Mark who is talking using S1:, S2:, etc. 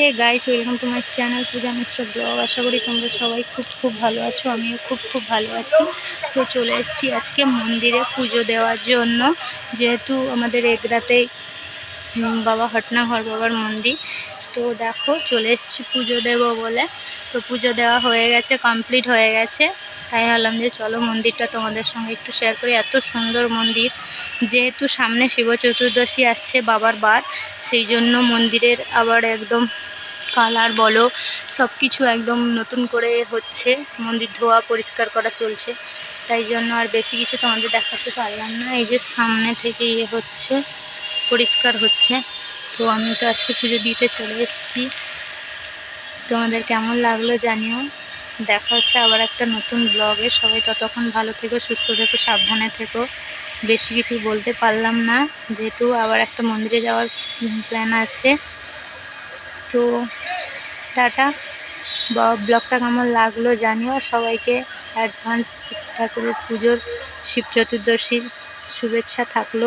S1: Hey guys welcome to my channel Puja Mishra blog আশা করি তোমরা সবাই খুব খুব ভালো আছো, আমিও খুব খুব ভালো আছি। তো চলে এসেছি আজকে মন্দিরে পুজো দেওয়ার জন্য, যেহেতু আমাদের এগরাতেই বাবা হটনাঘর বাবার মন্দির। তো দেখো, চলে এসেছি পুজো দেবো বলে। তো পুজো দেওয়া হয়ে গেছে কমপ্লিট হয়ে গেছে। তাই ভাবলাম যে চলো মন্দিরটা তোমাদের সঙ্গে একটু শেয়ার করি। এত সুন্দর মন্দির। যেহেতু সামনে শিব চতুর্দশী আসছে বাবার বার, সেই জন্য মন্দিরের আবার একদম কালার বলো সব কিছু একদম নতুন করে হচ্ছে, মন্দির ধোয়া পরিষ্কার করা চলছে। তাই জন্য আর বেশি কিছু তোমাদের দেখাতে পারলাম না। এই যে সামনে থেকে ইয়ে হচ্ছে, পরিষ্কার হচ্ছে। তো আমি তো আজকে পুজো দিতে চলে এসেছি। তোমাদের কেমন লাগল জানিও। দেখা হচ্ছে আবার একটা নতুন ব্লগে সবাই ততক্ষণ ভালো থেকো, সুস্থ থেকো, সাবধানে থেকো। বেশি কিছু বলতে পারলাম না। যেহেতু আবার একটা মন্দিরে যাওয়ার প্ল্যান আছে। তো টাটা। বা ব্লগটা কেমন লাগল জানিও। সবাইকে অ্যাডভান্স ঠাকুরের পুজোর শিব চতুর্দশীর শুভেচ্ছা থাকল।